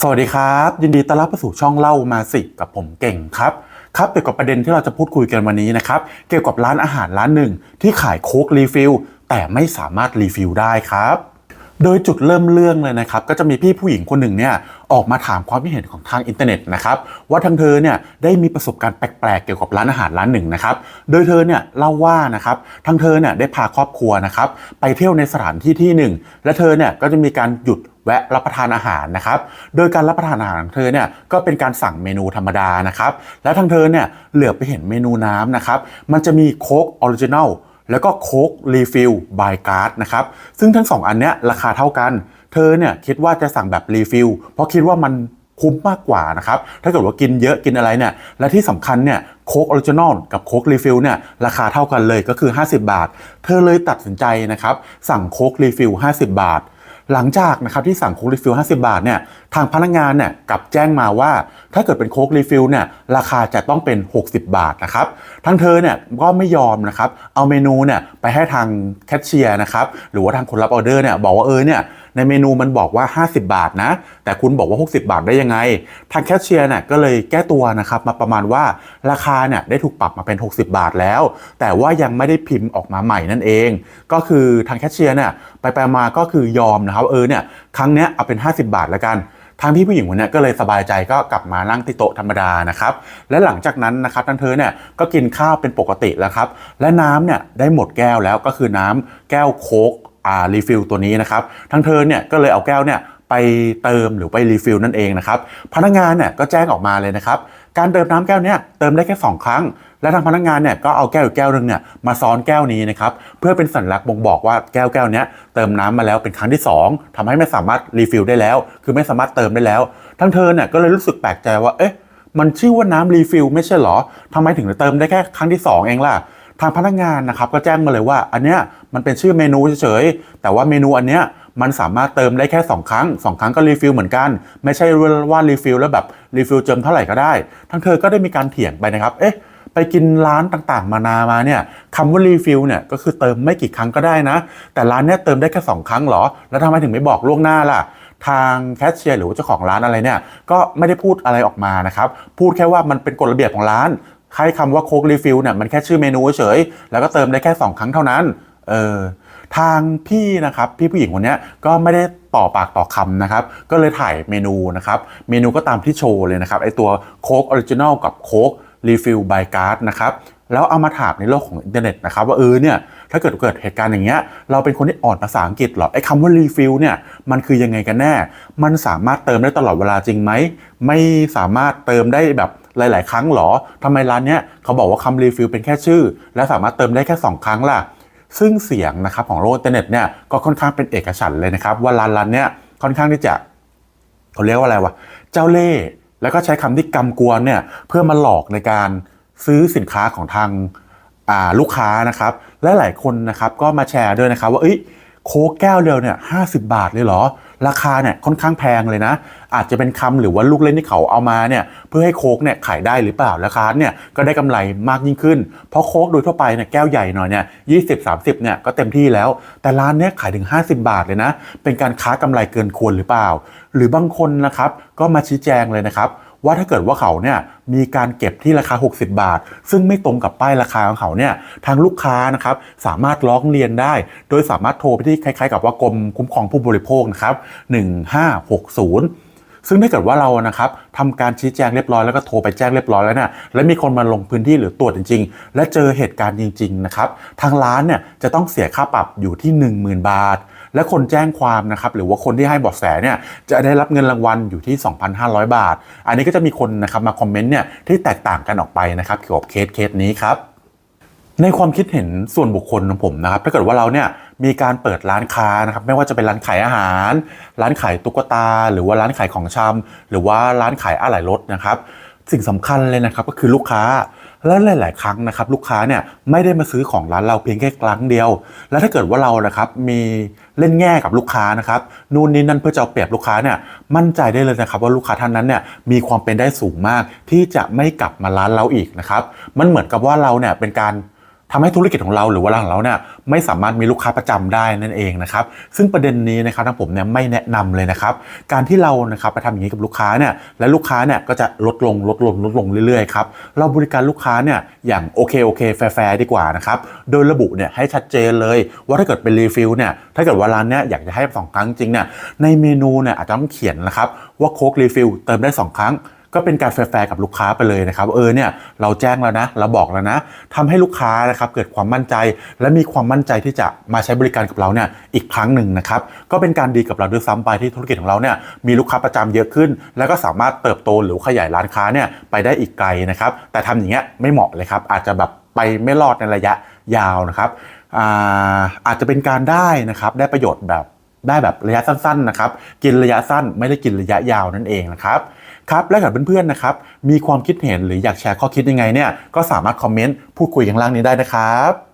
สวัสดีครับ ยินดีต้อนรับเข้าสู่ช่องเล่ามาสิกับผมเก่งครับครับเกี่ยวกับประเด็นที่เราจะพูดคุยกันวันนี้นะครับเกี่ยวกับร้านอาหารร้านหนึ่งที่ขายโค้กรีฟิลแต่ไม่สามารถรีฟิลได้ครับโดยจุดเริ่มเรื่องเลยนะครับก็จะมีพี่ผู้หญิงคนหนึ่งเนี่ยออกมาถามความคิดเห็นของทางอินเทอร์เน็ตนะครับว่าทางเธอเนี่ยได้มีประสบการณ์แปลกๆเกี่ยวกับร้านอาหารร้านหนึ่งนะครับโดยเธอเนี่ยเล่าว่านะครับทางเธอเนี่ยได้พาครอบครัวนะครับไปเที่ยวในสถานที่ที่หนึ่งและเธอเนี่ยก็จะมีการหยุด แวะรับประทานอาหารนะครับ โดยการรับประทานอาหารของเธอเนี่ยก็เป็นการสั่งเมนูธรรมดานะครับ แล้วทางเธอเนี่ยเหลือไปเห็นเมนูน้ำนะครับ มันจะมีโค้กออริจินัลแล้วก็โค้กรีฟิลบายการ์ดนะครับ ซึ่งทั้งสองอันเนี้ยราคาเท่ากัน เธอเนี่ยคิดว่าจะสั่งแบบรีฟิลเพราะคิดว่ามันคุ้มมากกว่านะครับ ถ้าเกิดว่ากินเยอะกินอะไรเนี่ย และที่สำคัญเนี่ยโค้กออริจินอลกับโค้กรีฟิลเนี่ยราคาเท่ากันเลยก็คือ 50 บาท เธอเลยตัดสินใจนะครับ สั่งโค้กรีฟิล50 บาท หลังจากนะครับที่สั่งโค้กรีฟิล50 บาทเนี่ยทางพนักงานเนี่ยกลับแจ้งมาว่า ถ้าเกิดเป็นโค้กรีฟิลเนี่ยราคาจะต้องเป็น 60 บาทนะครับทั้งเธอเนี่ยก็ไม่ยอมนะครับเอาเมนูเนี่ยไปให้ทางแคชเชียร์นะครับหรือว่าทางคนรับออเดอร์เนี่ยบอกว่าเออเนี่ย ในเมนูมันบอกว่า 50 บาทนะ แต่คุณบอกว่า 60 บาทได้ยังไง ทางแคชเชียร์เนี่ยก็เลยแก้ตัวนะครับมาประมาณว่าราคาเนี่ยได้ถูกปรับมาเป็น 60 บาทแล้ว แต่ว่ายังไม่ได้พิมพ์ออกมาใหม่นั่นเอง ก็คือทางแคชเชียร์เนี่ยไปไปมาก็คือยอมนะครับเออเนี่ยครั้งเนี้ยเอาเป็น 50 บาทแล้วกันทางพี่ผู้หญิงคนเนี้ยก็เลยสบายใจก็กลับมานั่งที่โต๊ะธรรมดานะครับ และหลังจากนั้นนะครับทางเธอเนี่ยก็กินข้าวเป็นปกติแล้วครับ และน้ำเนี่ยได้หมดแก้วแล้วก็คือน้ำแก้วโค้ก อ่ารีฟิลตัวนี้นะครับทางเธอเนี่ยก็เลยเอาแก้วเนี่ยไปเติมหรือไปรีฟิลนั่นเองนะครับพนักงานเนี่ยก็แจ้งออกมาเลยนะครับการเติมน้ำแก้วเนี่ยเติมได้แค่ 2 ครั้ง และทางพนักงานเนี่ยก็เอาแก้วอีกแก้วหนึงเนี่ยมาซ้อนแก้วนี้นะครับเพื่อเป็นสัญลักษณ์บ่งบอกว่าแก้วแก้วเนี้ยเติมน้ำมาแล้วเป็นครั้งที่ 2ทำให้ไม่สามารถรีฟิลได้แล้ว คือไม่สามารถเติมได้แล้ว ทั้งเธอเนี่ยก็เลยรู้สึกแปลกใจว่าเอ๊ะมันชื่อว่าน้ำรีฟิลไม่ใช่หรอทำไมถึงเติมได้แค่ครั้งที่ 2 เองล่ะ ทางพนักงานนะครับก็แจ้งมาเลยว่าอันเนี้ยมันเป็นชื่อเมนูเฉยๆแต่ว่าเมนูอันเนี้ยมันสามารถเติมได้แค่ 2 ครั้ง 2 ครั้งก็รีฟิลเหมือนกัน ไม่ใช่ว่ารีฟิลแล้วแบบรีฟิลเติมเท่าไหร่ก็ได้ ทั้งเธอก็ได้มีการเถียงไปนะครับ เอ๊ะไปกินร้านต่างๆ มานามาเนี่ยคำว่ารีฟิลเนี่ยก็คือเติมไม่กี่ครั้งก็ได้นะ แต่ร้านเนี้ยเติมได้แค่ 2 ครั้งเหรอ แล้วทำไมถึงไม่บอกล่วงหน้าล่ะ ทางแคชเชียร์หรือเจ้าของร้านอะไรเนี่ยก็ไม่ได้พูดอะไรออกมานะครับ พูดแค่ว่ามันเป็นกฎระเบียบของร้าน ใช้คำว่าโค้กรีฟิลเนี่ยมันแค่ชื่อเมนูเฉย แล้วก็เติมได้แค่ 2 ครั้งเท่านั้น เออ ทางพี่นะครับ พี่ผู้หญิงคนนี้ก็ไม่ได้ต่อปากต่อคำนะครับ ก็เลยถ่ายเมนูนะครับ เมนูก็ตามที่โชว์เลยนะครับ ไอตัวโค้กออริจินอลกับโค้กรีฟิลบายการ์ดนะครับแล้วเอามาถามในโลกของอินเทอร์เน็ตนะครับว่าเออเนี่ยถ้าเกิดเกิดเหตุการณ์อย่างเงี้ยเราเป็นคนที่อ่อนภาษาอังกฤษเหรอไอ้คำว่ารีฟิลเนี่ยมันคือยังไงกันแน่ มันสามารถเติมได้ตลอดเวลาจริงไหม ไม่สามารถเติมได้แบบ หลาย ๆ ครั้งเหรอทำไมร้านเนี้ยเขาบอกว่าคำรีฟิลเป็นแค่ชื่อ และสามารถเติมได้แค่ 2 ครั้งล่ะ ซึ่งเสียงนะครับของโลกอินเทอร์เน็ตเนี่ยก็ค่อนข้างเป็นเอกฉันเลยนะครับ ว่าร้านร้านเนี้ยค่อนข้างที่จะเขาเรียกว่าอะไรวะเจ้าเล่ห์แล้วก็ใช้คำที่กำกวนเนี่ยเพื่อมาหลอกในการซื้อสินค้าของทางาลูกค้านะครับ และหลายคนนะครับก็มาแชร์ด้วยนะครับว่าเอ้ยโค้กแก้วเดียวเนี่ยห้บาทเลยเหรอ ราคาเนี่ยค่อนข้างแพงเลยนะ อาจจะเป็นคำหรือว่าลูกเล่นที่เขาเอามาเนี่ยเพื่อให้โค้กเนี่ยขายได้หรือเปล่าราคาเนี่ยก็ได้กำไรมากยิ่งขึ้น เพราะโค้กโดยทั่วไปเนี่ยแก้วใหญ่หน่อยเนี่ยยี่สิบสามสิบเนี่ยก็เต็มที่แล้ว แต่ร้านเนี่ยขายถึง 50 บาทเลยนะ เป็นการค้ากำไรเกินควรหรือเปล่า หรือบางคนนะครับก็มาชี้แจงเลยนะครับ ว่าถ้าเกิดว่าเขาเนี่ยมีการเก็บที่ราคา 60 บาท ซึ่งไม่ตรงกับป้ายราคาของเขาเนี่ยทางลูกค้านะครับสามารถร้องเรียนได้ โดยสามารถโทรไปที่คล้ายๆ กับว่ากรมคุ้มครองผู้บริโภคนะครับ1560ซึ่งถ้าเกิดว่าเรานะครับทำการชี้แจงเรียบร้อยแล้วก็โทรไปแจ้งเรียบร้อยแล้วเนี่ยและมีคนมาลงพื้นที่หรือตรวจจริง ๆ และเจอเหตุการณ์จริง ๆ นะครับ ทางร้านเนี่ยจะต้องเสียค่าปรับอยู่ที่ 10,000 บาท และคนแจ้งความนะครับหรือว่าคนที่ให้บาะแสเนี่ยจะได้รับเงินรางวัลอยู่ที่ 2,500 บาท อันนี้ก็จะมีคนนะครับมาคอมเมนต์เนี่ยที่แตกต่างกันออกไปนะครับเกี่ยวกับเคสเคสนี้ครับในความคิดเห็นส่วนบุคคลของผมนะครับถ้าเกิดว่าเราเนี่ยมีการเปิดร้านค้านะครับไม่ว่าจะเป็นร้านขายอาหาร ร้านขายตุ๊กตา หรือว่าร้านขายของชำหรือว่าร้านขายอะไหล่รถนะครับ สิ่งสำคัญเลยนะครับก็คือลูกค้า และหลาย ๆ ครั้งนะครับลูกค้าเนี่ยไม่ได้มาซื้อของร้านเราเพียงแค่ครั้งเดียว แล้วถ้าเกิดว่าเรานะครับมีเล่นแง่กับลูกค้านะครับนู่นนี่นั่นเพื่อจะเอาเปรียบลูกค้าเนี่ยมั่นใจได้เลยนะครับว่าลูกค้าท่านนั้นเนี่ยมีความเป็นได้สูงมาก ที่จะไม่กลับมาร้านเราอีกนะครับมันเหมือนกับว่าเราเนี่ยเป็นการ ทำให้ธุรกิจของเราหรือว่าร้านของเราเนี่ยไม่สามารถมีลูกค้าประจำได้นั่นเองนะครับซึ่งประเด็นนี้นะครับทางผมเนี่ยไม่แนะนำเลยนะครับการที่เรานะครับไปทำอย่างนี้กับลูกค้าเนี่ยและลูกค้าเนี่ยก็จะลดลงลดลงลดลงเรื่อยๆครับเราบริการลูกค้าเนี่ยอย่างโอเคโอเคแฟร์ๆดีกว่านะครับโดยระบุเนี่ยให้ชัดเจนเลย ว่าถ้าเกิดเป็นรีฟิลเนี่ยถ้าเกิดว่าร้านเนี่ยอยากจะให้สองครั้งจริงเนี่ยในเมนูเนี่ยอาจจะต้องเขียนนะครับว่าโค้กรีฟิลเติมได้สองครั้ง ก็เป็นการแฟร์กับลูกค้าไปเลยนะครับเออเนี่ยเราแจ้งแล้วนะ เราบอกแล้วนะทำให้ลูกค้านะครับเกิดความมั่นใจ และมีความมั่นใจที่จะมาใช้บริการกับเราเนี่ยอีกครั้งหนึ่งนะครับก็เป็นการดีกับเราด้วยซ้ำไปที่ธุรกิจของเราเนี่ยมีลูกค้าประจำเยอะขึ้น แล้วก็สามารถเติบโตหรือขยายร้านค้าเนี่ยไปได้อีกไกลนะครับแต่ทำอย่างเงี้ยไม่เหมาะเลยครับอาจจะแบบไปไม่รอดในระยะยาวนะครับอาอาจจะเป็นการได้นะครับได้ประโยชน์แบบได้แบบระยะสั้นๆนะครับกินระยะสั้นไม่ได้กินระยะยาวนั่นเองนะครับ ครับและกับเพื่อนๆนะครับมีความคิดเห็นหรืออยากแชร์ข้อคิดยังไงเนี่ยก็สามารถคอมเมนต์พูดคุยกันล่างนี้ได้นะครับ